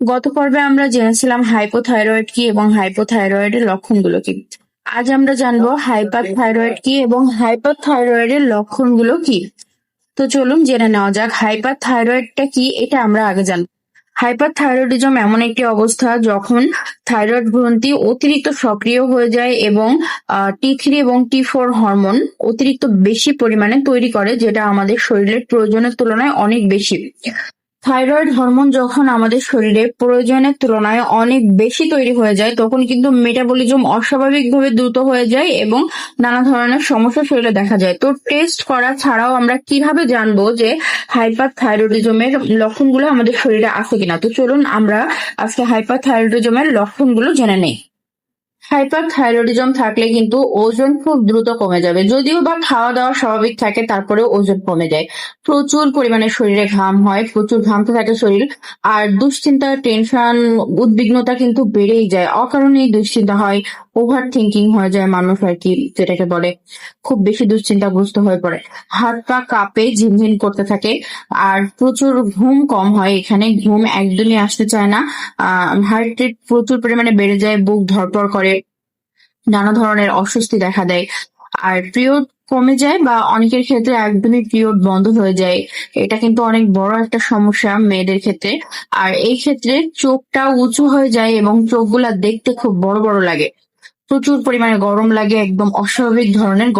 গত পর্বে আমরা জেনেছিলাম হাইপোথাইরয়েড কি এবং হাইপোথাইরয়েডের লক্ষণগুলো কি? আজ আমরা জানব হাইপারথাইরয়েড কি এবং হাইপারথাইরয়েডের লক্ষণগুলো কি? তো চলুন জেনে নেওয়া যাক হাইপার হাইপারথাইরয়েডটা কি, এটা আমরা আগে জানব। হাইপারথাইরয়েডিজম এমন একটি অবস্থা যখন থাইরয়েড গ্রন্থি অতিরিক্ত সক্রিয় হয়ে যায় এবং টি থ্রি এবং টি ফোর হরমোন অতিরিক্ত বেশি পরিমাণে তৈরি করে, যেটা আমাদের শরীরের প্রয়োজনের তুলনায় অনেক বেশি। থাইরয়েড হরমোন যখন আমাদের শরীরে প্রয়োজনের তুলনায় অনেক বেশি তৈরি হয়ে যায়, তখন কিন্তু মেটাবলিজম অস্বাভাবিকভাবে দ্রুত হয়ে যায় এবং নানা ধরনের সমস্যা শরীরে দেখা যায়। তো টেস্ট করা ছাড়াও আমরা কীভাবে জানব যে হাইপার থাইরয়েডিজমের লক্ষণগুলো আমাদের শরীরে আছে কিনা? তো চলুন আমরা আজকে হাইপার থাইরয়েডিজমের লক্ষণগুলো জেনে নেই। হাইপার থাইরয়েডিজম থাকলে কিন্তু ওজন খুব দ্রুত কমে যাবে। যদিও বা খাওয়া দাওয়া স্বাভাবিক থাকে তারপরে ওজন কমে যায়। প্রচুর পরিমাণে শরীরে ঘাম হয়, প্রচুর ঘামতে থাকে শরীর, আর দুশ্চিন্তা টেনশন উদ্বিগ্নতা কিন্তু বেড়েই যায়। অকারণেই দুশ্চিন্তা হয় ওভার থিঙ্কিং হয়ে যায় মানুষ আর কি, যেটাকে বলে, খুব বেশি দুশ্চিন্তাগ্রস্ত হয়ে পড়ে। হাত পা কাঁপে ঝিনঝিন করতে থাকে, আর প্রচুর ঘুম কম হয় এখানে। ঘুম একদমই আসতে চায় না। হার্ট রেট প্রচুর পরিমাণে বেড়ে যায়, বুক ধরপড় করে, নানা ধরনের অস্বস্তি দেখা দেয়। আর পিরিয়ড কমে যায় বা অনেকের ক্ষেত্রে একদমই পিরিয়ড বন্ধ হয়ে যায়। এটা কিন্তু অনেক বড় একটা সমস্যা মেয়েদের ক্ষেত্রে। আর এই ক্ষেত্রে চোখটা উঁচু হয়ে যায় এবং চোখগুলা দেখতে খুব বড় বড় লাগে। প্রচুর পরিমাণে গরম লাগে একদম অস্বাভাবিক ধরনের